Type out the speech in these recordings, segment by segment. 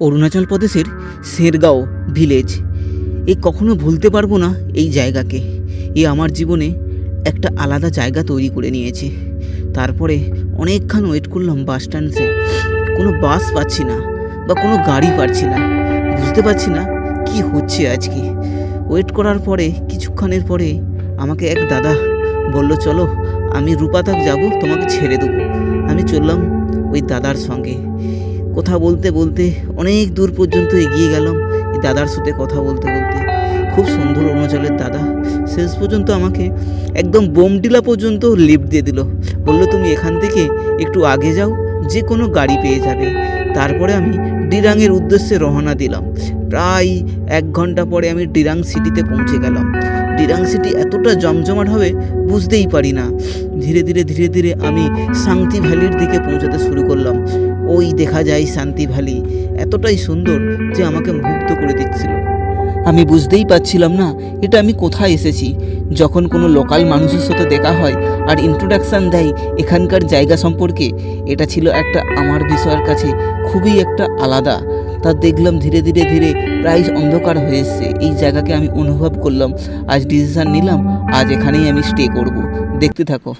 অরুণাচল প্রদেশের শেরগাঁও ভিলেজ এই কখনো ভুলতে পারব না এই জায়গাকে। এ আমার জীবনে একটা আলাদা জায়গা তৈরি করে নিয়েছে। তারপরে অনেকক্ষণ ওয়েট করলাম বাস স্ট্যান্ডে কোনো বাস পাচ্ছি না বা কোনো গাড়ি পাচ্ছি না। বুঝতে পারছি না কি হচ্ছে আজকে। ওয়েট করার পরে, কিছুক্ষণের পরে আমাকে এক দাদা বলল, চলো, আমি রূপাতাক যাব, তোমাকে ছেড়ে দেবো। আমি চললাম ওই দাদার সঙ্গে। কথা বলতে বলতে অনেক দূর পর্যন্ত এগিয়ে গেলাম এই দাদার সাথে কথা বলতে বলতে। খুব সুন্দর অরুণাচলের দাদা। শেষ পর্যন্ত আমাকে একদম বোমটিলা পর্যন্ত লিফট দিয়ে দিল। বলল, তুমি এখান থেকে একটু আগে যাও, যে কোনো গাড়ি পেয়ে যাবে। তারপরে আমি ডিরাংয়ের উদ্দেশ্যে রওনা দিলাম। প্রায় এক ঘণ্টা পরে আমি ডিরাং সিটিতে পৌঁছে গেলাম। ডিরাং সিটি এতটা জমজমাট হবে, বুঝতেই পারি না। ধীরে ধীরে ধীরে ধীরে আমি শান্তি ভ্যালির দিকে পৌঁছাতে শুরু করলাম। ওই দেখা যায় শান্তি ভ্যালি। এতটাই সুন্দর যে আমাকে মুগ্ধ করে আমি বুঝতেই পারছিলাম না এটা আমি কোথায় এসেছি। যখন কোনো লোকাল মানুষের সাথে দেখা হয় আর ইন্ট্রোডাকশান দেয় এখানকার জায়গা সম্পর্কে, এটা ছিল একটা আমার বিষয়ের কাছে খুবই একটা আলাদা। তা দেখলাম ধীরে ধীরে ধীরে প্রায় অন্ধকার হয়ে এসছে। এই জায়গাকে আমি অনুভব করলাম। আজ ডিসিশান নিলাম, আজ এখানেই আমি স্টে করব। দেখতে থাকো।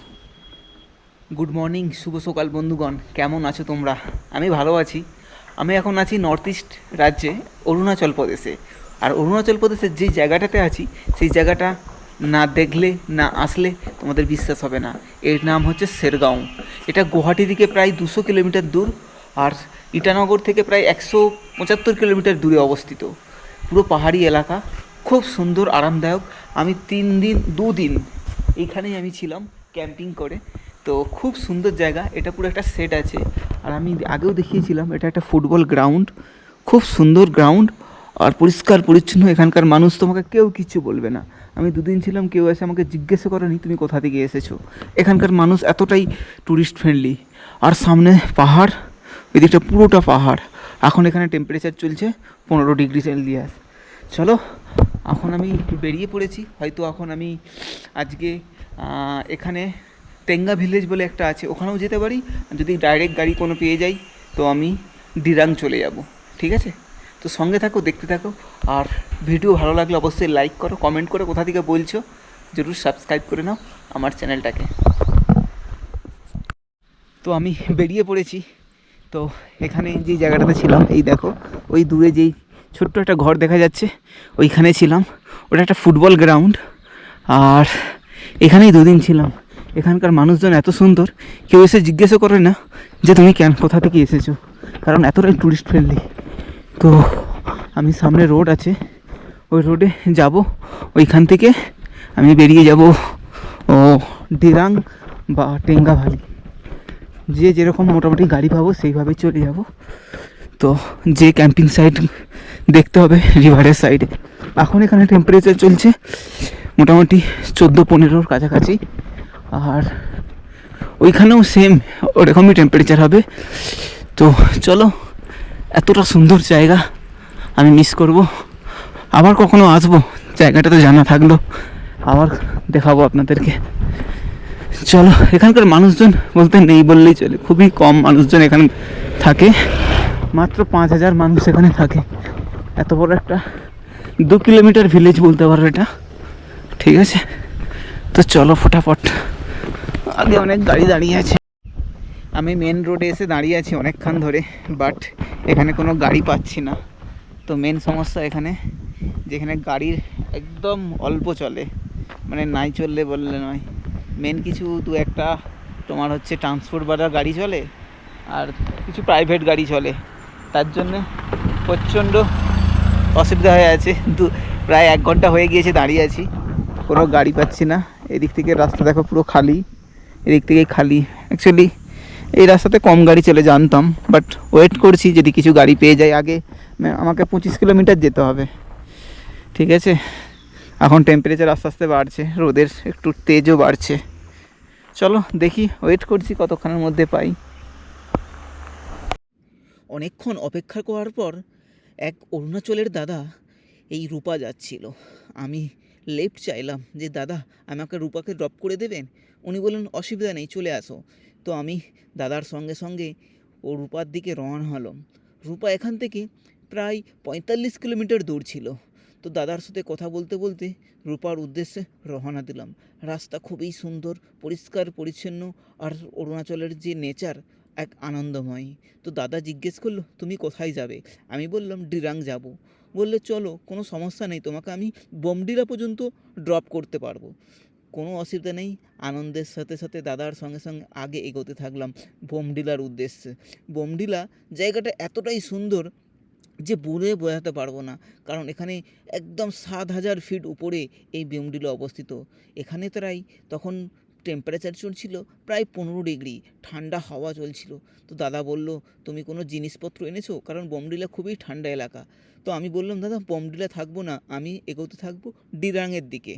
গুড মর্নিং শুভ সকাল বন্ধুগণ। কেমন আছো তোমরা? আমি ভালো আছি। আমি এখন আছি নর্থ ইস্ট রাজ্যে, অরুণাচল প্রদেশে। আর অরুণাচল প্রদেশের যেই জায়গাটাতে আছি, সেই জায়গাটা না দেখলে, না আসলে তোমাদের বিশ্বাস হবে না। এর নাম হচ্ছে শেরগাঁও। এটা গুয়াহাটি থেকে প্রায় দুশো কিলোমিটার দূর আর ইটানগর থেকে প্রায় একশো পঁচাত্তর কিলোমিটার দূরে অবস্থিত। পুরো পাহাড়ি এলাকা, খুব সুন্দর, আরামদায়ক। আমি তিন দিন দুদিন এইখানেই আমি ছিলাম ক্যাম্পিং করে। তো খুব সুন্দর জায়গা, এটা পুরো একটা সেট আছে। আর আমি আগেও দেখিয়েছিলাম, এটা একটা ফুটবল গ্রাউন্ড। খুব সুন্দর গ্রাউন্ড। আর পরিষ্কার পরিচ্ছন্ন এখানকার মানুষ তোমাকে কেউ কিছু বলবে না। আমি দুদিন ছিলাম, কেউ এসে আমাকে জিজ্ঞেসও করেনি তুমি কোথা থেকে এসেছ। এখানকার মানুষ এতটাই ট্যুরিস্ট ফ্রেন্ডলি আর সামনে পাহাড়, এদিকটা পুরোটা পাহাড়। এখন এখানে টেম্পারেচার চলছে পনেরো ডিগ্রি সেলসিয়াস চলো, এখন আমি বেরিয়ে পড়েছি। হয়তো এখন আমি আজকে এখানে টেঙ্গা ভিলেজ বলে একটা আছে, ওখানেও যেতে পারি। যদি ডাইরেক্ট গাড়ি কোনো পেয়ে যাই, তো আমি দিরাং চলে যাব। ঠিক আছে? তো সঙ্গে থাকো, দেখতে থাকো। আর ভিডিও ভালো লাগলে অবশ্যই লাইক করো কমেন্ট করে, কোথা থেকে বলছো, জরুর সাবস্ক্রাইব করে নাও আমার চ্যানেলটাকে তো আমি বেরিয়ে পড়েছি। তো এখানে যে জায়গাটাতে ছিলাম, এই দেখো, ওই দূরে যেই ছোট্ট একটা ঘর দেখা যাচ্ছে, ওইখানে ছিলাম। ওটা একটা ফুটবল গ্রাউন্ড। আর এখানেই দুদিন ছিলাম। এখানকার মানুষজন এত সুন্দর, কেউ এসে জিজ্ঞেসও করে না যে তুমি কেন, কোথা থেকে এসেছ? কারণ এতটাই টুরিস্ট ফ্রেন্ডলি তো আমি সামনে রোড আছে। ওই রোডে যাব। ওইখান থেকে আমি বেরিয়ে যাব, ও, ডিরাং বা টেঙ্গা ভ্যালি যে যেরকম মোটামুটি গাড়ি পাবো, সেইভাবে চলে যাব। তো যে ক্যাম্পিং সাইট দেখতে হবে রিভারের সাইডে এখন এখানে টেম্পারেচার চলছে মোটামুটি চোদ্দ পনেরোর কাছাকাছি। আর ওইখানেও সেম ওরকমই টেম্পারেচার হবে। তো চলো এতটা সুন্দর জায়গা আমি মিস করব। আবার কখনো আসব? জায়গাটা তো জানা থাকল। আবার দেখাবো আপনাদেরকে। চলো, এখানকার মানুষজন বলতে নেই বললেই চলে। খুবই কম মানুষজন এখানে থাকে। মাত্র পাঁচ হাজার মানুষ এখানে থাকে। এত বড় একটা দু কিলোমিটার ভিলেজ বলতে পারো এটা। ঠিক আছে? তো চলো, ফটাফট। আগে অনেক গাড়ি দাঁড়িয়ে আছে। আমি মেন রোডে এসে দাঁড়িয়ে আছি অনেকক্ষণ ধরে বাট এখানে কোনো গাড়ি পাচ্ছি না। তো মেন সমস্যা এখানে, যেখানে গাড়ির একদম অল্প চলে মানে নাই চললে বললে নয়। মেন কিছু দু একটা, তোমার হচ্ছে ট্রান্সপোর্ট বাজার গাড়ি চলে, আর কিছু প্রাইভেট গাড়ি চলে। তার জন্যে প্রচণ্ড অসুবিধা হয়ে আছে। দু, প্রায় এক ঘণ্টা হয়ে গিয়েছে দাঁড়িয়ে আছি। কোনো গাড়ি পাচ্ছি না। এদিক থেকে রাস্তা দেখো পুরো খালি, এদিক থেকে খালি। অ্যাকচুয়ালি এই রাস্তাতে কম গাড়ি চলে জানতাম বাট ওয়েট করছি যদি কিছু গাড়ি পেয়ে যায় আগে। আমাকে পঁচিশ কিলোমিটার যেতে হবে। ঠিক আছে? এখন টেম্পারেচার আস্তে আস্তে বাড়ছে, রোদের একটু তেজও বাড়ছে। চলো দেখি ওয়েট করছি কতক্ষণের মধ্যে পাই। অনেকক্ষণ অপেক্ষা করার পর এক অরুণাচলের দাদা এই রূপা যাচ্ছিল। আমি লেফট চাইলাম যে, দাদা, আমাকে রূপাকে ড্রপ করে দেবেন? উনি বললেন, অসুবিধা নেই, চলে আসো। তো আমি দাদার সঙ্গে সঙ্গে ও রূপার দিকে রওনা হলাম। রূপা এখান থেকে প্রায় পঁয়তাল্লিশ কিলোমিটার দূর ছিল। তো দাদার সাথে কথা বলতে বলতে রূপার উদ্দেশ্যে রওনা দিলাম। রাস্তা খুবই সুন্দর, পরিষ্কার, পরিচ্ছন্ন আর অরুণাচলের যে নেচার, এক আনন্দময়। তো দাদা জিজ্ঞেস করল, তুমি কোথায় যাবে? আমি বললাম, ডিরাং যাব। বললে, চলো, কোনো সমস্যা নেই, তোমাকে আমি বোমডিলা পর্যন্ত ড্রপ করতে পারব। কোনো অসুবিধা নেই। আনন্দের সাথে সাথে দাদার সঙ্গে সঙ্গে আগে এগোতে থাকলাম বোমডিলার উদ্দেশ্যে। বোমডিলা জায়গাটা এতটাই সুন্দর যে বলে বোঝাতে পারব না। কারণ এখানে একদম সাত হাজার ফিট উপরে এই বোমডিলা অবস্থিত। এখানে প্রায় তখন টেম্পারেচার চলছিল প্রায় পনেরো ডিগ্রি ঠান্ডা হাওয়া চলছিল। তো দাদা বলল, তুমি কোনো জিনিসপত্র এনেছো? কারণ বোমডিলা খুবই ঠান্ডা এলাকা। তো আমি বললাম, দাদা, বোমডিলা থাকব না, আমি এগোতে থাকব ডিরাংয়ের দিকে।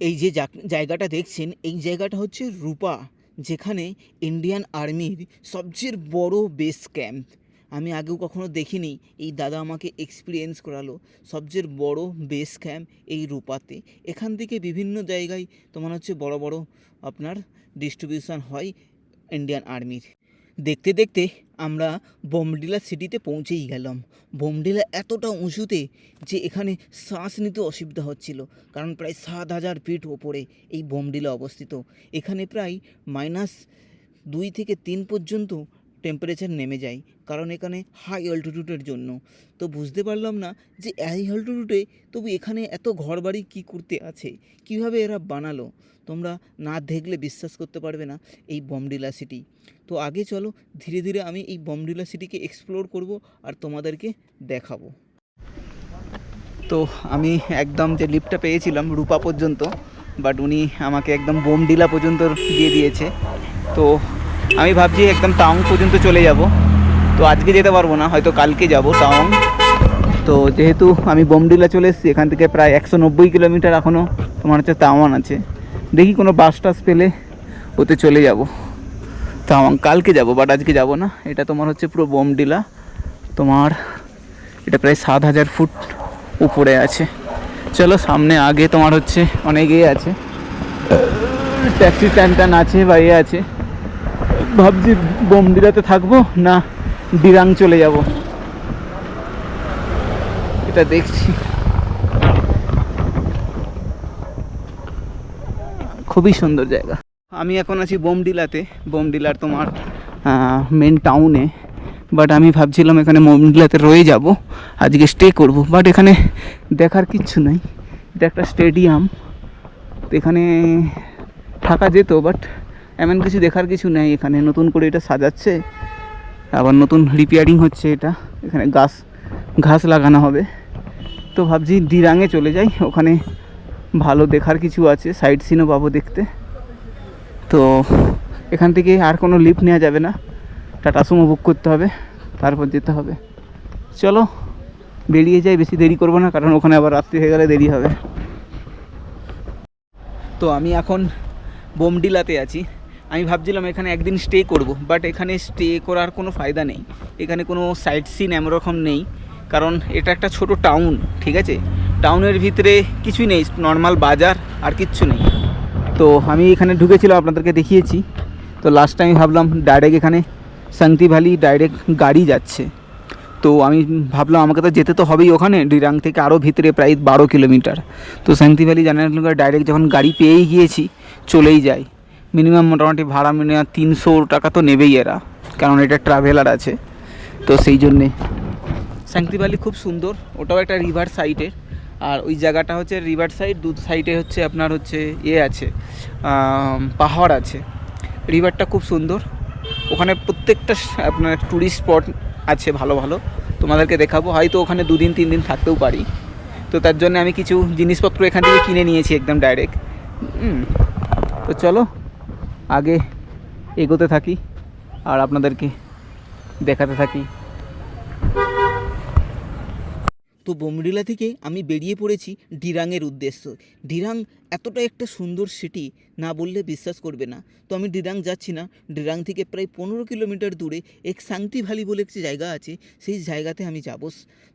এই যে জায়গাটা দেখছেন, এই জায়গাটা হচ্ছে রূপা, যেখানে ইন্ডিয়ান আর্মির সবচেয়ে বড় বেস ক্যাম্প আমি আগেও কখনো দেখিনি, এই দাদা আমাকে এক্সপিরিয়েন্স করালো। সবচেয়ে বড় বেস ক্যাম্প এই রূপাতে। এখান থেকে বিভিন্ন জায়গায় তোমার হচ্ছে বড় বড় আপনার ডিস্ট্রিবিউশন হয় ইন্ডিয়ান আর্মির দেখতে দেখতে আমরা বোমডিলা সিটিতে পৌঁছেই গেলাম। বোমডিলা এতটা উঁচুতে যে এখানে শ্বাস নিতে অসুবিধা হচ্ছিল, কারণ প্রায় সাত হাজার ফিট ওপরে এই বোমডিলা অবস্থিত। এখানে প্রায় মাইনাস দুই থেকে তিন পর্যন্ত টেম্পারেচার নেমে যায়, কারণ এখানে হাই অল্টিটিউডের জন্য। তো বুঝতে পারলাম না যে হাই অল্টিটিউডে তবু এখানে এত ঘরবাড়ি কী করতে আছে, কীভাবে এরা বানালো? তোমরা না দেখলে বিশ্বাস করতে পারবে না এই বমডিলা সিটি তো আগে চলো, ধীরে ধীরে আমি এই বমডিলা সিটিকে এক্সপ্লোর করব আর তোমাদেরকে দেখাবো। তো আমি একদম যে লিফটটা পেয়েছিলাম রূপা পর্যন্ত বাট উনি আমাকে একদম বোমডিলা পর্যন্ত দিয়ে দিয়েছে। তো আমি ভাবছি একদম টাউন পর্যন্ত চলে যাব। তো আজকে যেতে পারব না, হয়তো কালকে যাব টাউন তো যেহেতু আমি বোমডিলা চলে এসেছি, এখান থেকে প্রায় একশো নব্বই কিলোমিটার এখনও তোমার হচ্ছে তাওয়ান আছে। দেখি কোনো বাস টাস পেলে ওতে চলে যাব। তাওয়াং কালকে যাব বাট আজকে যাব না। এটা তোমার হচ্ছে পুরো বোমডিলা। তোমার এটা প্রায় সাত হাজার ফুট উপরে আছে। চলো, সামনে আগে তোমার হচ্ছে অনেকেই আছে। ট্যাক্সি স্ট্যান্ড ট্যান্ড আছে বা আছে। ভাবছি বোমডিলাতে থাকব, না ডিরাং চলে যাব। এটা দেখছি। খুবই সুন্দর জায়গা। আমি এখন আছি বোমডিলাতে। বোমডিলার তোমার মেন টাউনে বাট আমি ভাবছিলাম এখানে বোমডিলাতে রয়ে যাব, আজকে স্টে করব। বাট এখানে দেখার কিচ্ছু নেই। এটা একটা স্টেডিয়াম এখানে থাকা যেত বাট এমন কিছু দেখার কিছু নেই, এখানে নতুন করে এটা সাজাচ্ছে, আবার নতুন রিপেয়ারিং হচ্ছে এটা, এখানে গাছ, ঘাস লাগানো হবে। তো ভাবছি দিরাঙে চলে যাই, ওখানে ভালো দেখার কিছু আছে সাইড সিনও পাবো দেখতে। তো এখান থেকে আর কোনো লিফট নেওয়া যাবে না, টাটা সুমো বুক করতে হবে, তারপর যেতে হবে। চলো, বেরিয়ে যাই, বেশি দেরি করব না, কারণ ওখানে আবার রাত্রি হয়ে গেলে দেরি হবে। তো আমি এখন বোমডিলাতে আছি। আমি ভাবছিলাম এখানে একদিন স্টে করব বাট এখানে স্টে করার কোনো ফায়দা নেই। এখানে কোনো সাইট সিন এমরকম নেই, কারণ এটা একটা ছোট টাউন ঠিক আছে? টাউনের ভিতরে কিছুই নেই নর্মাল বাজার আর কিচ্ছু নেই। তো আমি এখানে ঢুকেছিলাম, আপনাদেরকে দেখিয়েছি। তো লাস্ট টাইম ভাবলাম ডাইরেক্ট এখানে শান্তি ভ্যালি ডাইরেক্ট গাড়ি যাচ্ছে। তো আমি ভাবলাম আমাকে তো যেতে তো হবেই ওখানে ডিরাং থেকে আরও ভিতরে প্রায় বারো কিলোমিটার। তো শান্তি ভ্যালি জানার ডাইরেক্ট যখন গাড়ি পেয়েই গিয়েছি, চলেই যাই। মিনিমাম মোটামুটি ভাড়া মিনিমাম তিনশো টাকা তো নেবেই এরা, কারণ এটা ট্রাভেলার আছে। তো সেই জন্যে। শান্তি খুব সুন্দর, ওটাও একটা রিভার সাইডের আর ওই জায়গাটা হচ্ছে রিভার সাইড দু সাইডে হচ্ছে আপনার হচ্ছে ইয়ে আছে পাহাড় আছে। রিভারটা খুব সুন্দর। ওখানে প্রত্যেকটা আপনার ট্যুরিস্ট স্পট আছে ভালো ভালো। তোমাদেরকে দেখাবো, হয়তো ওখানে দুদিন তিন দিন থাকতেও পারি। তো তার জন্য আমি কিছু জিনিসপত্র এখান থেকে কিনে নিয়েছি একদম ডাইরেক্ট তো চলো। আগে এগোতে থাকি আর আপনাদেরকে দেখাতে থাকি। তো বোমডিলা থেকে আমি বেরিয়ে পড়েছি ডিরাংয়ের উদ্দেশ্য। ডিরাং এতটা একটা সুন্দর সিটি না বললে বিশ্বাস করবে না। তো আমি ডিরাং যাচ্ছি না। ডিরাং থেকে প্রায় পনেরো কিলোমিটার দূরে এক সাংতি ভ্যালি বলে একটি জায়গা আছে, সেই জায়গাতে আমি যাব।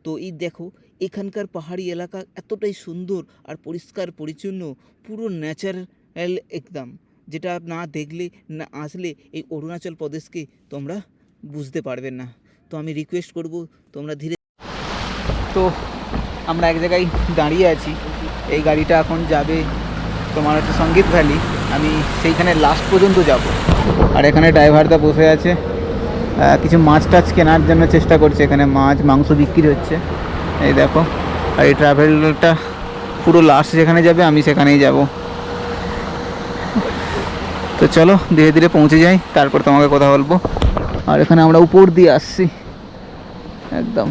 তো এই দেখো, এখানকার পাহাড়ি এলাকা এতটাই সুন্দর আর পরিষ্কার পরিচ্ছন্ন, পুরো ন্যাচারাল একদম। যেটা না দেখলে, না আসলে এই অরুণাচল প্রদেশকে তোমরা বুঝতে পারবে না। তো আমি রিকোয়েস্ট করব, তোমরা ধীরে তো আমরা এক জায়গায় দাঁড়িয়ে আছি। এই গাড়িটা এখন যাবে তোমার হচ্ছে সংগীত ভ্যালি। আমি সেইখানে লাস্ট পর্যন্ত যাব। আর এখানে ড্রাইভারদা বসে আছে। কিছু মাছ টাছ কেনার জন্য চেষ্টা করছে। এখানে মাছ, মাংস বিক্রি হচ্ছে। এই দেখো। আর এই ট্রাভেলটা পুরো লাস্ট যেখানে যাবে, আমি সেখানেই যাব। তো চলো, ধীরে ধীরে পৌঁছে যাই, তারপর তোমাকে কথা বলব। আর এখানে আমরা উপর দিয়ে আসছি। একদম।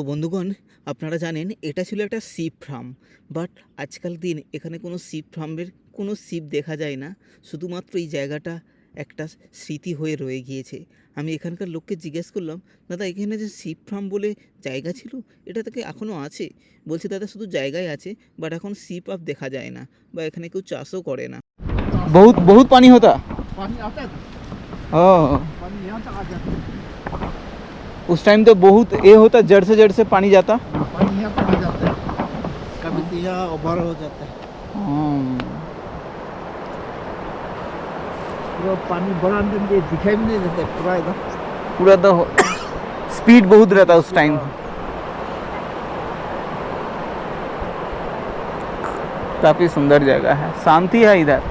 তো বন্ধুগণ আপনারা জানেন এটা ছিল একটা শিপ ফার্ম বাট আজকাল দিন এখানে কোনো শিপ ফার্মের কোনো শিপ দেখা যায় না। শুধুমাত্র এই জায়গাটা একটা স্মৃতি হয়ে রয়ে গিয়েছে। আমি এখানকার লোককে জিজ্ঞেস করলাম দাদা এখানে যে শিপ ফার্ম বলে জায়গা ছিল এটা তাকে এখনও আছে? বলছে দাদা শুধু জায়গায় আছে বাট এখন শিব আপ দেখা যায় না বা এখানে কেউ চাষও করে না। বহুত বহুত পানি হতা? পানি ও। পানি उस टाइम तो बहुत ये होता जड़ से जड़ से पानी जाता। पानी यहाँ तक जाता है। कभी तो ओवर हो जाता है। पूरा पानी बड़ा अंदर ये दिखाई भी नहीं देता पूरा एकदम। पूरा तो स्पीड बहुत रहता उस टाइम काफ़ी सुंदर जगह है। शांति है इधर।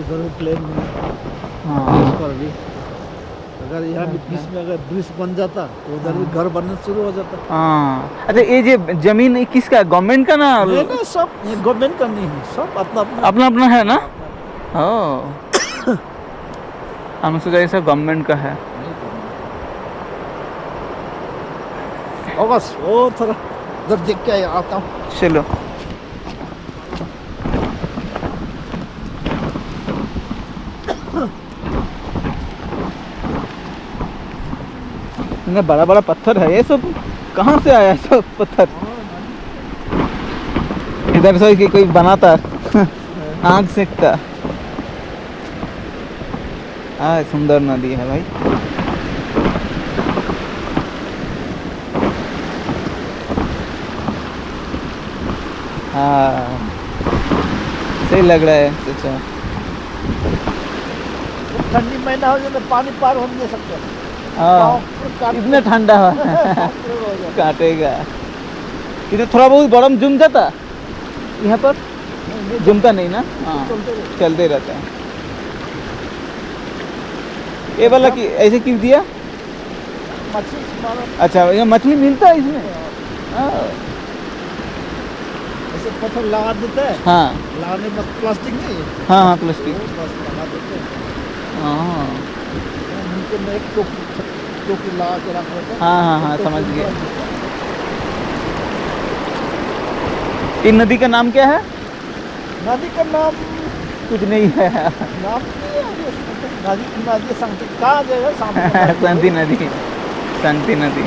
इधर प्लेन में हाँ पर भी। अगर यहाँ भी बीच में अगर ब्रिज बन जाता तो उधर भी घर बनना शुरू हो जाता। हाँ। अच्छा ये जो ज़मीन किसका? गवर्नमेंट का ना? नहीं ना सब गवर्नमेंट का नहीं है सब अपना अपना। अपना अपना है ना? ओ। हम सोचा ऐसा गवर्नमेंट का है। और बस वो थोड़ा उधर देख के आता हूँ। चलो। इतना बड़ा बड़ा पत्थर है, ये सब कहाँ से आया सब पत्थर? इधर से कि कोई बनाता आग सेकता हाँ। सुंदर नदी है भाई। हाँ सही लग रहा है अच्छा ठंडी महीना हो जाए तो पानी पार हो नहीं सकते। हाँ। इतना ठंडा है। हो है। काटेगा। इधर थोड़ा बहुत गरम जम जाता यहाँ पर? जमता नहीं ना? हाँ चलते रहता है। ये वाला की ऐसे क्यों दिया? अच्छा ये मछली मिलता है इसमें? हाँ। ऐसे पत्थर लगा देते हैं? हाँ। लगाने बाद प्लास्टिक नहीं? हाँ हाँ प्लास्टिक। हैं तो हाँ। हाँ हाँ तो समझ गए इन नदी का नाम क्या है? नदी का नाम कुछ नहीं है। नाम नदी नदी संति कहाँ जाएगा संति नदी। संति नदी।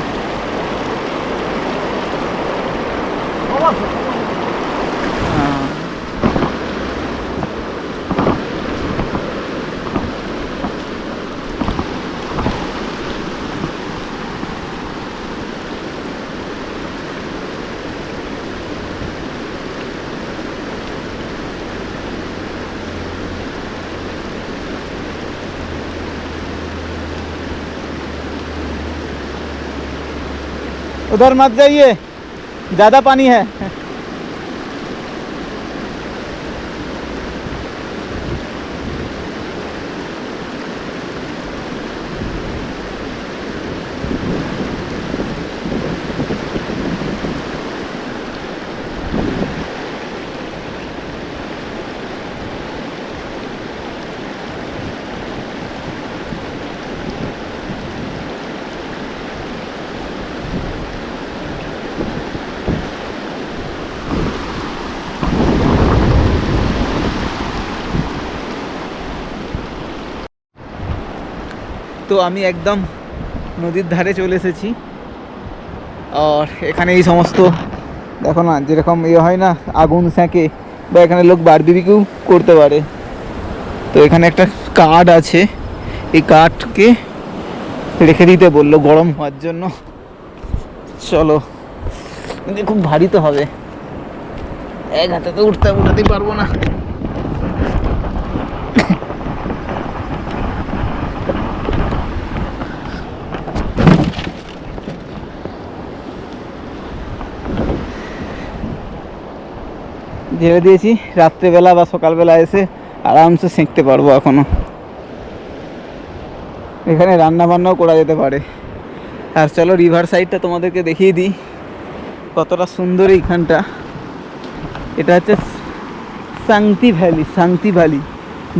उधर मत जाइए ज़्यादा पानी है। তো আমি একদম নদীর ধারে চলে এসেছি। আর এখানে এই সমস্ত, দেখো না, যেরকম ইয়ে হয় না, আগুন সেঁকে, বা এখানে লোক বারবিকিউ করতে পারে। তো এখানে একটা কাঠ আছে, এই কাঠকে রেখে দিতে বলল গরম হওয়ার জন্য। চলো, খুব ভারী তো হবে। এক হাতে তো উঠতে উঠাতেই পারব না। ঝেড়ে দিয়েছি। রাত্রেবেলা বা সকালবেলা এসে আরামসে সেঁকতে পারব এখনও এখানে রান্না বান্নাও করা যেতে পারে। আর চলো রিভার সাইডটা তোমাদেরকে দেখিয়ে দিই। কতটা সুন্দর এইখানটা। এটা হচ্ছে সাংতি ভ্যালি সাংতি ভ্যালি।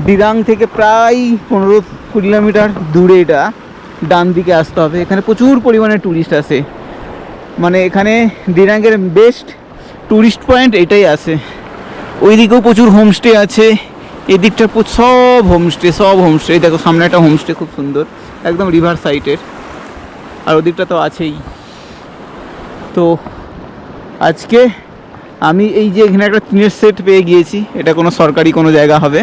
দিরাং থেকে প্রায় পনেরো কিলোমিটার দূরে এটা। ডান দিকে আসতে হবে। এখানে প্রচুর পরিমাণে ট্যুরিস্ট আসে। মানে এখানে দিরাঙ্গের বেস্ট ট্যুরিস্ট পয়েন্ট এটাই আছে। ওইদিকেও প্রচুর হোমস্টে আছে এদিকটা সব হোমস্টে সব হোমস্টে দেখো, সামনে একটা হোমস্টে খুব সুন্দর, একদম রিভার সাইডের আর ওদিকটা তো আছেই। তো আজকে আমি এই যে এখানে একটা টিনের সেট পেয়ে গিয়েছি, এটা কোনো সরকারি কোনো জায়গা হবে।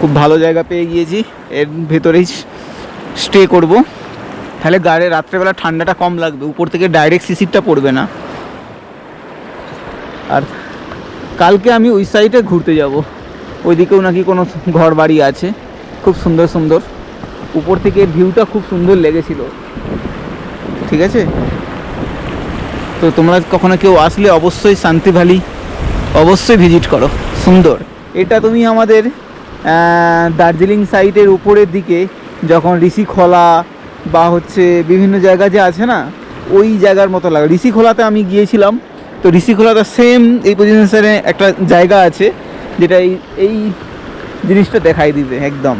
খুব ভালো জায়গা পেয়ে গিয়েছি, এর ভেতরেই স্টে করব। তাহলে গাড়ি রাত্রেবেলা ঠান্ডাটা কম লাগবে, উপর থেকে ডাইরেক্ট সিসিরটা পড়বে না আর কালকে আমি ওই সাইডে ঘুরতে যাব। ওইদিকেও নাকি কোনো ঘর বাড়ি আছে, খুব সুন্দর সুন্দর। উপর থেকে ভিউটা খুব সুন্দর লেগেছিল। ঠিক আছে? তো তোমরা কখনো কেউ আসলে অবশ্যই শান্তি ভ্যালি অবশ্যই ভিজিট করো। সুন্দর। এটা তুমি আমাদের দার্জিলিং সাইডের উপরের দিকে যখন ঋষিখোলা বা হচ্ছে বিভিন্ন জায়গা যে আছে না, ওই জায়গার মতো লাগে ঋষিখোলাতে আমি গিয়েছিলাম। তো ঋষিখোলাতে সেম এই পজিশনে একটা জায়গা আছে, যেটা এই এই জিনিসটা দেখাই দিবে, একদম।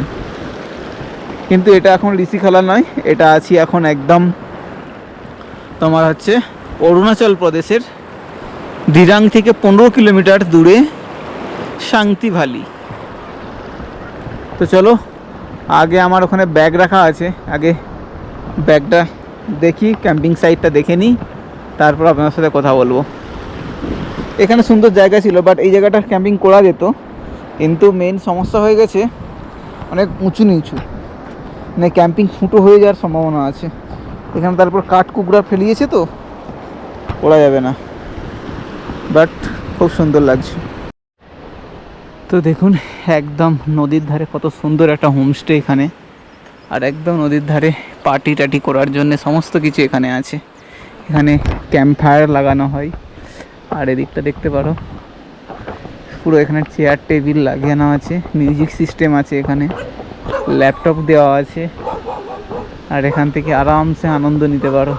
কিন্তু এটা এখন ঋষিখোলা নয়, এটা আছি এখন একদম তোমার হচ্ছে অরুণাচল প্রদেশের দিরাং থেকে পনেরো কিলোমিটার দূরে শান্তি ভ্যালি। তো চলো, আগে আমার ওখানে ব্যাগ রাখা আছে, আগে ব্যাগটা দেখি ক্যাম্পিং সাইটটা দেখে নিই, তারপর আপনার সাথে কথা বলব। এখানে সুন্দর জায়গা ছিল বাট এই জায়গাটা ক্যাম্পিং করা যেত। কিন্তু মেন সমস্যা হয়ে গেছে, অনেক উঁচু নিচু। মানে ক্যাম্পিং ফুটো হয়ে যাওয়ার সম্ভাবনা আছে। এখানে তারপর কাঠ কুকড়া ফেলিয়েছে তো করা যাবে না। বাট খুব সুন্দর লাগছে। তো দেখুন, একদম নদীর ধারে কত সুন্দর একটা হোমস্টে এখানে। আর একদম নদীর ধারে পার্টি টাটি করার জন্য সমস্ত কিছু এখানে আছে। এখানে ক্যাম্প ফায়ার লাগানো হয়। আর এদিকটা দেখতে পারো। পুরো এখানে চেয়ার টেবিল লাগানো আছে। মিউজিক সিস্টেম আছে এখানে। ল্যাপটপ দেওয়া আছে। আর এখান থেকে আরামসে আনন্দ নিতে পারো।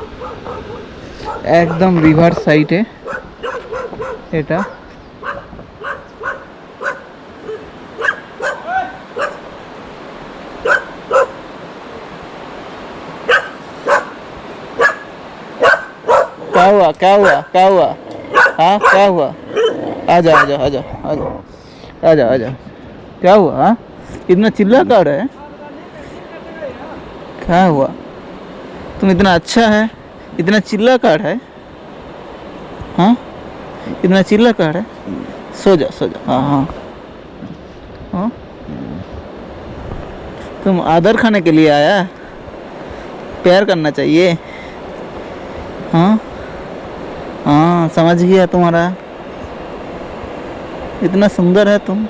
একদম রিভার সাইটে এটা। কাওয়া কাওয়া কাওয়া। हाँ क्या हुआ? आ जाओ आ जाओ आ जाओ आ जाओ आ जाओ आ क्या हुआ हाँ? इतना चिल्ला कर रहे क्या हुआ? तुम इतना अच्छा है, इतना चिल्ला कर है हाँ? इतना चिल्ला कर है सो जाओ सो जाओ हाँ हाँ। हाँ? तुम आदर खाने के लिए आया? प्यार करना चाहिए। हाँ? हाँ समझ गया तुम्हारा। इतना सुंदर है तुम।